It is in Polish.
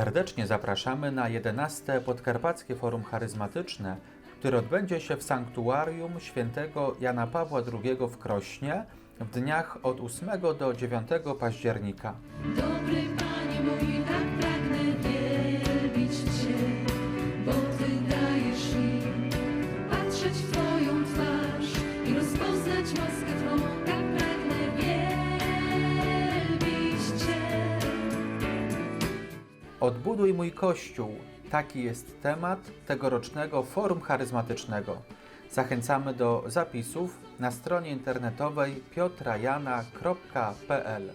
Serdecznie zapraszamy na 11. Podkarpackie Forum Charyzmatyczne, które odbędzie się w sanktuarium świętego Jana Pawła II w Krośnie w dniach od 8 do 9 października. Odbuduj mój Kościół. Taki jest temat tegorocznego Forum Charyzmatycznego. Zachęcamy do zapisów na stronie internetowej piotrajana.pl.